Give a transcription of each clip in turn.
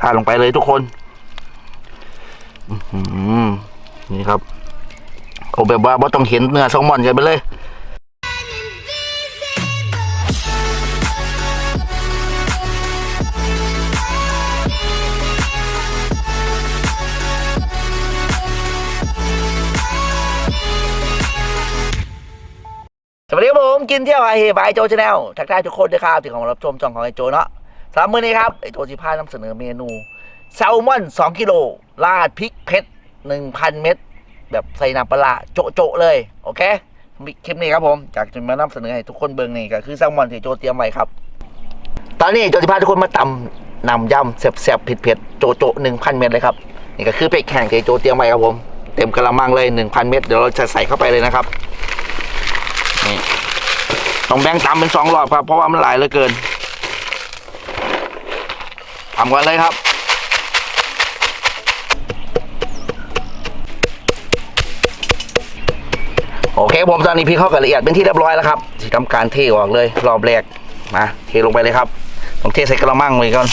ทาลงไปเลยทุกคนอือนี่ครับเอาแบบว่าบ่ต้องเห็นเนื้อแซลมอนกันไปเลยสวัสดีครับผมกินเที่ยวไอเฮบายโจชาแนลทักทายทุกคนด้วยครับที่ข้ามารับชมช่องของไอโจเนาะ สามมื้อนี้ครับไอโจสิพานำเสนอเมนูแซลมอน2กิโลราดพริกเผ็ด1,000 เม็ดแบบใส่น้ำปลาร้าโจะเลย โอเคคลิปนี้ครับผมจากจะมานำเสนอให้ทุกคนเบิ่งนี่ก็คือแซลมอนที่โจเตรียมไว้ครับ ตอนนี้โจสิพาทุกคนมาตำนำยำแซ่บๆเผ็ดๆโจะๆ1,000 เม็ดเลยครับนี่ก็คือเป็ดแข็งที่โจเตรียมไว้ครับผมเต็มกระมังเลย 1,000 เม็ดเดี๋ยวเราจะใส่เข้าไปเลยนะครับนี่ต้องแบ่งตำเป็นสองรอบครับเพราะว่ามันหลายเหลือเกิน ทำกันเลยครับ โอเคผมตอนนี้พี่เข้ากับละเอียดเป็นที่เรียบร้อยแล้วครับที่ทำการเทออกเลย รอบแรกมาเทลงไปเลยครับต้องเทใส่กระมังไว้ก่อน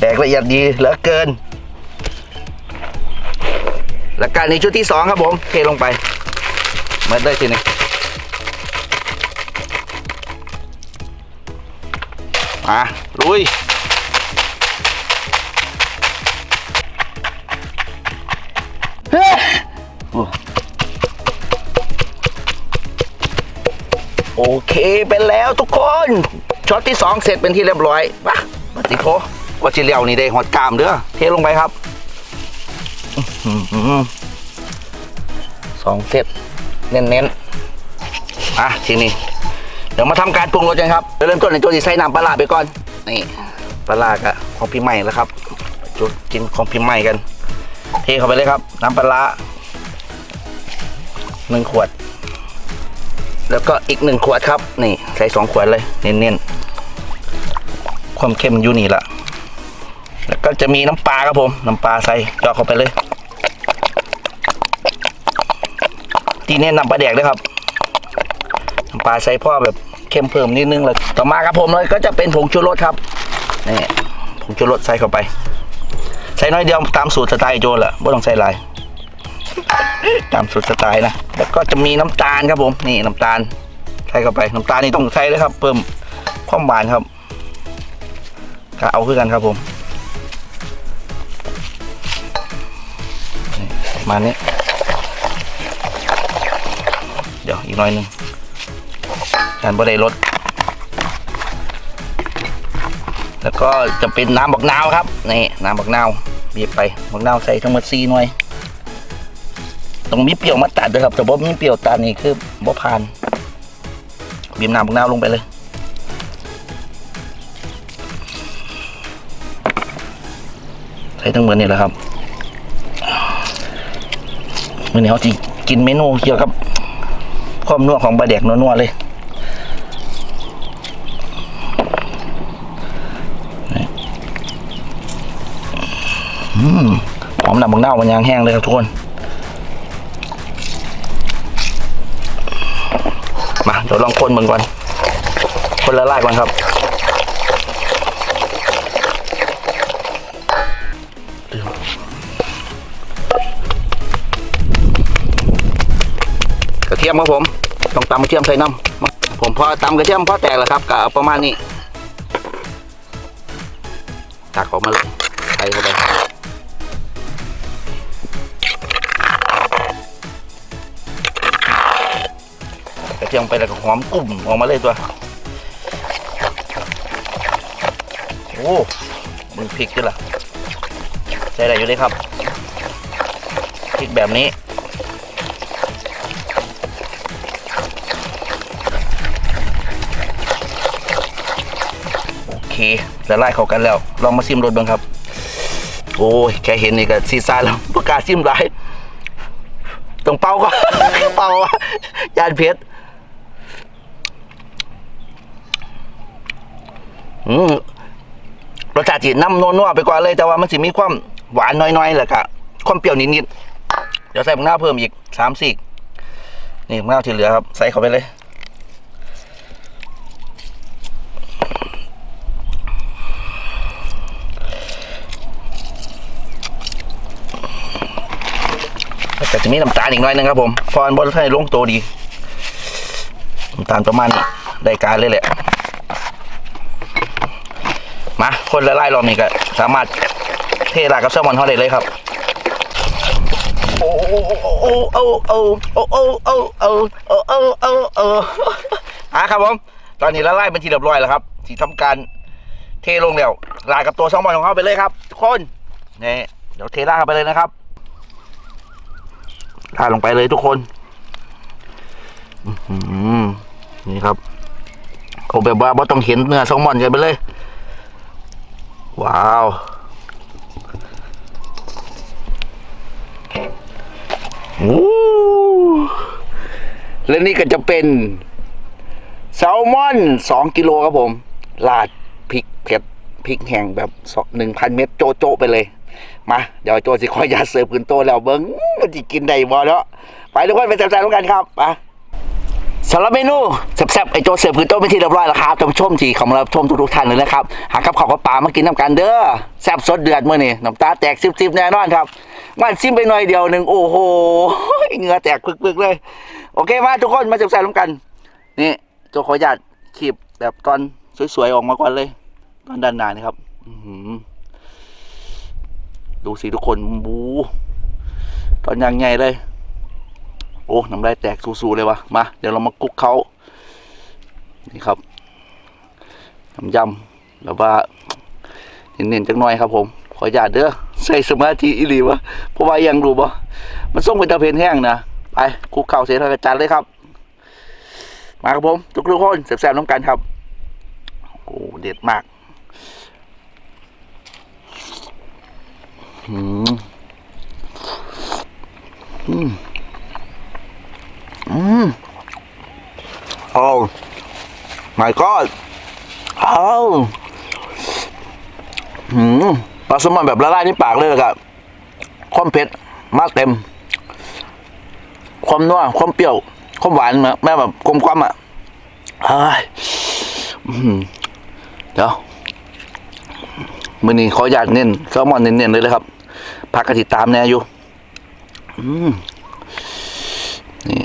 แดกละเอียดดีเหลือเกินแล้วการในชุดที่สองครับผม เทลงไปมื่อได้ทีนี้ มาลุยเฮ้ยโอเคเป็นแล้วทุกคนช็อตที่สองเสร็จเป็นที่เรียบร้อยมามาติโคว่าชิเลียวนี่ได้หอดกามเด้อเทลงไปครับอื้อหือสองเซตเน้นๆอะทีนี้เดี๋ยวมาทำการปรุงรสกันครับเริ่มต้นในโจดีใส่น้ำปลาไปก่อนนี่ปลากะของพี่ใหม่แล้วครับโจกินของพี่ใหม่กัน เทเข้าไปเลยครับ น้ำปลาหนึ่งขวด แล้วก็อีกหนึ่งขวดครับ นี่ใส่สองขวดเลย เน้นๆ ความเข้มอยู่นี่ละแล้วก็จะมีน้ำปลาครับผม น้ำปลาใส่เจาะเข้าไปเลยทีเน้นน้ำปลาแดกด้วยครับ น้ำปลาใส่พ่อแบบ เข้มเพิ่มนิดนึงเลยต่อมาครับผมเลยก็จะเป็นผงชูรสครับนี่ผงชูรสใส่เข้าไป ใส่น้อยเดียวตามสูตรสไตล์โจนแหละไม่ต้องใส่หลายตามสูตรสไตล์นะแล้วก็จะมีน้ำตาลครับผมนี่น้ำตาลใส่เข้าไป น้ำตาลนี่ต้องใส่เลยครับ เพิ่มความหวานครับก็เอาคือกันครับผมมาณนี้ยเดี๋ยวอีกหน่อยนึง การบริรสแล้วก็จะเป็นน้ำบักนาวครับนี่น้ำบักนาวบีบไปบักนาวใส่ทั้งหมดซีหน่วยต้องมีเปรี้ยวมาตัดด้วยครับ แต่ว่ามีเปรี้ยวตัดนี่คือบ่ผ่านบีบน้ำบักนาวลงไปเลยใส่ทั้งหมดนี่แหละครับมื่อนี้เขาจะกินเมนูเกี่ยวกับความนัวของปลาแดกนัวๆเลยนี่อืม หอมหนับบังเน่ามันยางแห้งเลยครับทุกคน มาเดี๋ยวลองคนมันก่อน คนละลายก่อนครับกระเทียมครับผมต้องตำกระเทียมใส่น้ำผมพอตำกระเทียมพอแตกแล้วครับก็ประมาณนี้ตักออกมาเลยใส่เข้าไป ยมไปแล้วก็หอมกลุ่มออกมาเลยตัว โอ้มึงพริกด้วยล่ะใส่ได้อยู่เลยครับพริกแบบนี้โอเคละลายเข้ากันแล้ว ลองมาซิมรสบ้างครับ โอ้ย แค่เห็นนี่ก็ซีซ่าแล้วประกาศซิมหลายต้องเป่าก็เป่าอะยานเพชร อืมรสชาติที่น้ำนัวไปกว่าเลยแต่ว่ามันสิมีความหวานน้อยๆแหละกะความเปรี้ยวนิดๆเดี๋ยวใส่มะน้าเพิ่มอีกสามสี่นี่มะนาที่เหลือครับ ใส่เข้าไปเลย แต่จะมีน้ำตาลอีกน้อยนึงครับผมฟอนบอลให้ลงโตดีน้ำตาลประมาณนี้ได้การเลยแหละ มาคนละลายรอบนี้ก็สามารถเทรากับแซลมอนเขาได้เลยครับโอ้โอ้โอ้โอ้โอ้โอ้โอ้โอ้โอ้โอ้โอ้โอ้อะครับผมตอนนี้ละลายเป็นที่เรียบร้อยแล้วครับที่ทำการเทลงแล้วราดกับตัวแซลมอนของเขาไปเลยครับทุกคนนี่เดี๋ยวเทราเข้าไปเลยนะครับราลงไปเลยทุกคนอื้อหือนี่ครับเอาแบบว่าไม่ต้องเห็นเนื้อแซลมอนกันไปเลย ว้าวโอ้และนี่ก็จะเป็นแซลมอนสองกิโลครับผม ลาดพริกเผ็ดพริกแห้งแบบหนึ่งพันเม็ดโจโจไปเลย มา เดี๋ยวโจสิคอยยาเสิร์ฟขึ้นโตแล้วเบิ้งมันจะกินได้บ่เนาะไปทุกคนไปแซ่บๆร่วมกันครับไป สำหรับเมนูแซ่บๆไอโจเสิร์ฟคือโต๊ะเป็นที่เรียบร้อยแล้วครับท่านผู้ชมที่ข้ามารับชมทุกๆท่านเลยนะครับหากับข้าวกับปลามากินน้ำกันเด้อแซ่บสดเดือดเมื้อนี้น้ำตาแตกซิบๆแน่นอนครับมันซิมไปหน่อยเดียวหนึ่งโอ้โหเหงื่อแตกปึกๆเลย โอเคมาทุกคนมาแซ่บๆร่วมกันนี่โจขออนุญาตขีบแบบตอนสวยๆออกมาก่อนเลยตอนด้านหน้านี่ครับดูสิทุกคนบูตอนยังไงเลย โอ้น้ำลายแตกสูๆเลยวะมาเดี๋ยวเรามาคุกเขานี่ครับน้ำยำแล้วว่าเน้นๆจักหน่อยครับผมขออย่าตเด้อใส่สมาธิอีหลีวะเพราะว่ายังรู้บ่มันส่งเป็นตะเพนแห้งนะไปคุกเข่าเสร็จแล้วก็จัดเลยครับ มาครับผม ทุกทุกๆคนแซ่บๆน้ำกันครับ โอ้เด็ดมากอืมอืม อืม Oh my god อ้าวหืมปลาแซลมอนแบบละลายในปากเลยครับความเผ็ดมากเต็ม ความนัวความเปรี้ยว ความหวานมาแม่แบบกลมกล่อมอะเฮ้ยเดี๋ยวมือนี้ขออยากเน้นแซลมอนเน้นๆเลยเลยครับพักกระติดตามแน่อยู่ อืมนี่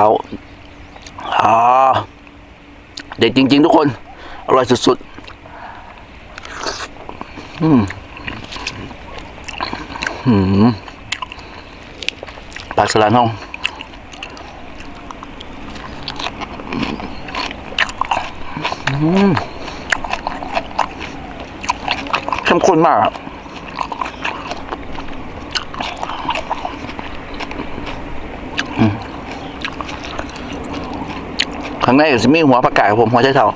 เขาอ่าเด็ดจริง ๆ ทุกคน อร่อยสุดๆ อืมอืมปลาสลัดห้องอืมเข้มข้นมาก ข้างในก็จะมีหัวผักกาดครับผมหัวไชเท้า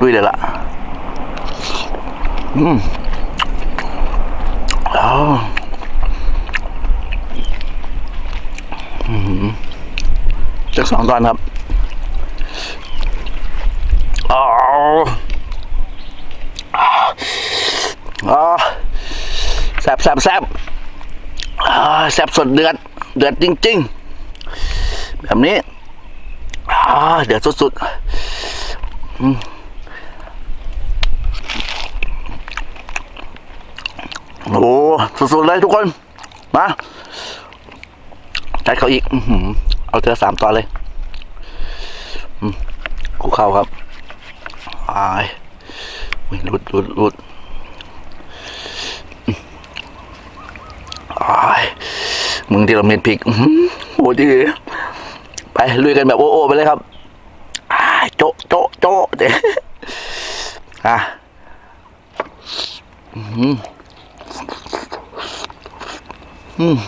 ลุยเลยล่ะ อืมอ๋ออืมจากสองตอนครับอ๋ออ๋อแซบแซบแซบอ่าแซบสดเดือด เดือดจริง ๆ แบบนี้ เดี๋ยวสุดๆอืมโอ้สุดๆเลยทุกคน มาจัดเขาอีกอืเอาเธอสามตอนเลยกูเข้าครับอายอุ๊ยหลุดหลุดหลุดอืมอายมึงที่เราเม็ดพริกอื้อหือโอ้ดี ไปลุยกันแบบโอ้โอไปเลยครับอ่าโจะโจะโจะเดี๋ยวอะอืมอืม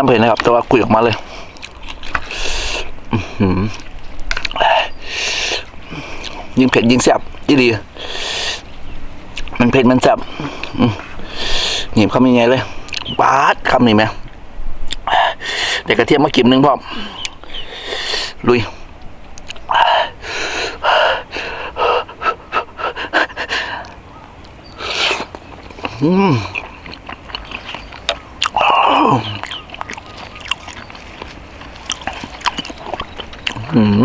น้ำเผ็ดนะครับตัวกุยออกมาเลยยิ่งเผ็ดยิ่งแซ่บยี่ดี มันเผ็ดมันแซ่บหนีบคำยังไงเลยบาดคำนี่ไหมเด็กกระเทียมมากิมหนึ่งพร้อมลุยอืม อืม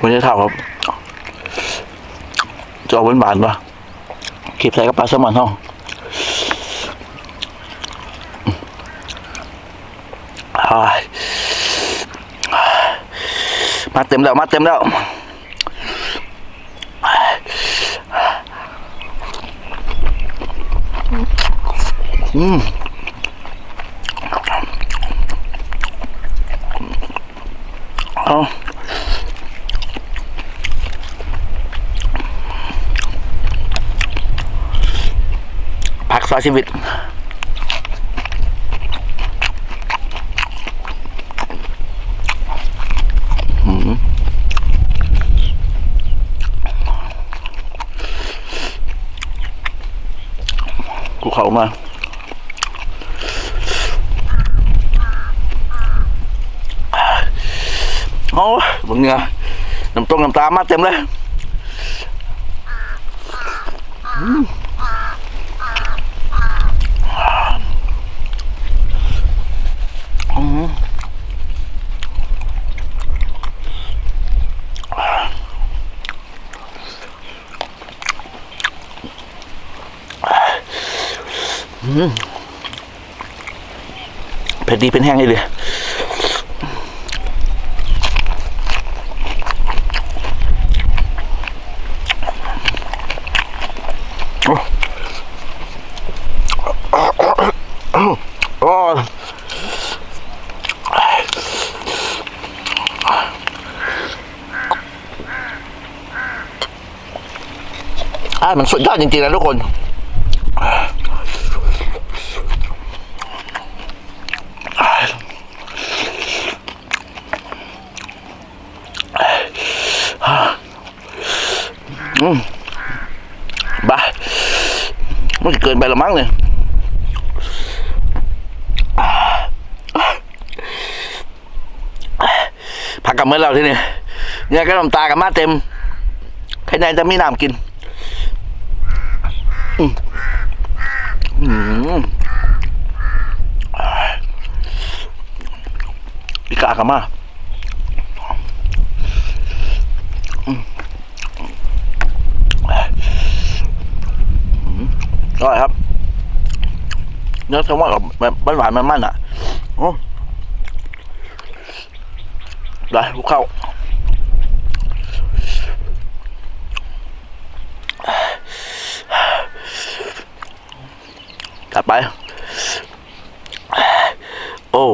วันนี้เท่าครับจะเอาหวานๆปะคลิปใส่กับปลาแซลมอนห้องอ้าย มาเต็มแล้ว มาเต็มแล้วอืมเอาผักซอยชีวิต กูเขามา โอ้บางเงือน้ำต้มน้ำตามาเต็มเลยอืมอืมอืม เผ็ดดีเป็นแห้งเลยเลยโอ้อ่ามันสุดยอดจริงๆนะทุกคน อืมบ้ามันเกินไปละมั้งเนี่ย พักกับเมื่อเราที่นี่เนี่ยก็น้ำตากับมาเต็มใครในจะมีน้ำกินอีกากับมาอืมอืมอร่อยครับเนื้อแซลมอนกับหวานมันๆอะโอ้ ได้ลูกเข้ากัดไป โอ้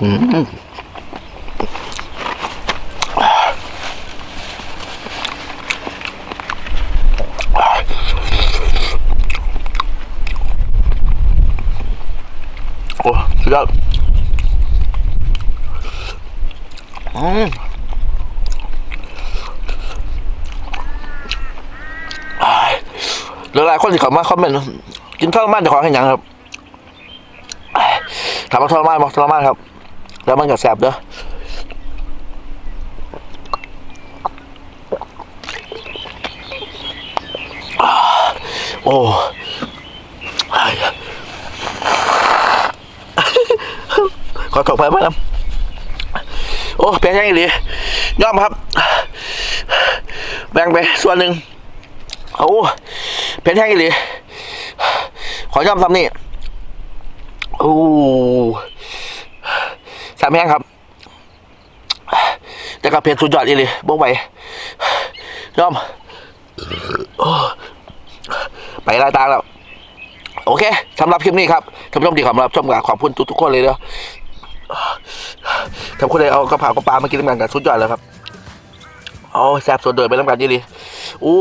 อืมโอ้สุดยอด อืมอ้ายหลายๆคนที่เขามาคอมเมนต์กินทรมานจะขอให้หยังครับถามว่าทรมานบอกทรมานครับ แล้วมันก็แสบเด้อโอ้ยขอขอบไปมาครับ โอ้แพงแค่นี้ดียอมครับ แบ่งไปส่วนหนึ่งโอ้เพนแห้งอีหลีขอยอมซ้ำนี่โอ้สามแห้งครับ แต่กับเพนสุดยอดอีหลีบ่ไหวยอมไปลายตาแล้ว โอเคสำหรับคลิปนี้ครับท่านผู้ชมที่เขมารับชมกับขอบคุณทุกๆคนเลยเนา ทำคนเลยเอากระเพรากระปลามากินน้ำกันกับสุดยอดเลยครับโอ้แซ่บสดเดือดไปน้ำกันยี่ดีอู้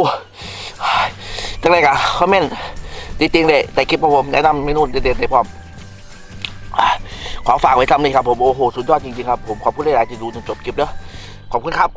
จังไรกะคอมเมนต์จริงๆเลยแต่คลิปของผมแนะนำเมนูเด็ดๆเลยพร้อมขอฝากไว้ทำนี่ครับผมโอ้โหสุดยอดจริงๆครับผมขอบคุณหลายๆที่ดูจนจบคลิปเด้อขอบคุณครับ